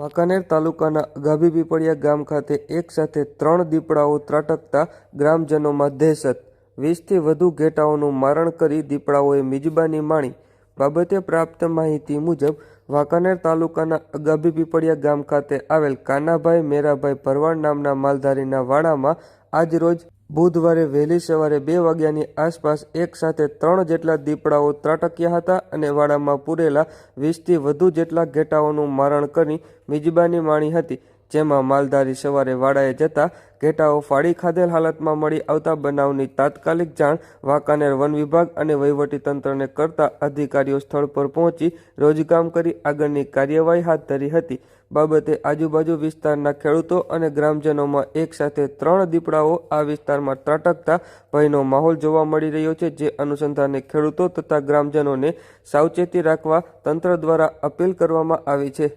વાંકાનેર તાલુકાના ગાભી પીપળિયા ગામ ખાતે એક સાથે ત્રણ દીપડાઓ ત્રાટકતા ગ્રામજનોમાં દહેશત. વીસથી વધુ ઘેટાઓનું મારણ કરી દીપડાઓએ મિજબાની માણી. બાબતે પ્રાપ્ત માહિતી મુજબ, વાંકાનેર તાલુકાના ગાભી પીપળિયા ગામ ખાતે આવેલ કાનાભાઈ મેરાભાઈ ભરવાડ નામના માલધારીના વાડામાં આજરોજ બુધવારે વહેલી સવારે બે વાગ્યાની આસપાસ એક સાથે ત્રણ જેટલા દીપડાઓ ત્રાટક્યા હતા અને વાડામાં પૂરેલા વીસથી વધુ જેટલા ઘેટાઓનું મારણ કરી મિજબાની માણી હતી. જેમાં માલધારી સવારે વાડાએ જતા ઘેટાઓ ફાડી ખાધેલ હાલતમાં મળી આવતા બનાવની તાત્કાલિક જાણ વાંકાનેર વન વિભાગ અને વહીવટીતંત્રને કરતા અધિકારીઓ સ્થળ પર પહોંચી રોજકામ કરી આગળની કાર્યવાહી હાથ ધરી હતી. બાબતે આજુબાજુ વિસ્તારના ખેડૂતો અને ગ્રામજનોમાં એક સાથે ત્રણ દીપડાઓ આ વિસ્તારમાં ત્રાટકતા ભયનો માહોલ જોવા મળી રહ્યો છે, જે અનુસંધાને ખેડૂતો તથા ગ્રામજનોને સાવચેતી રાખવા તંત્ર દ્વારા અપીલ કરવામાં આવી છે.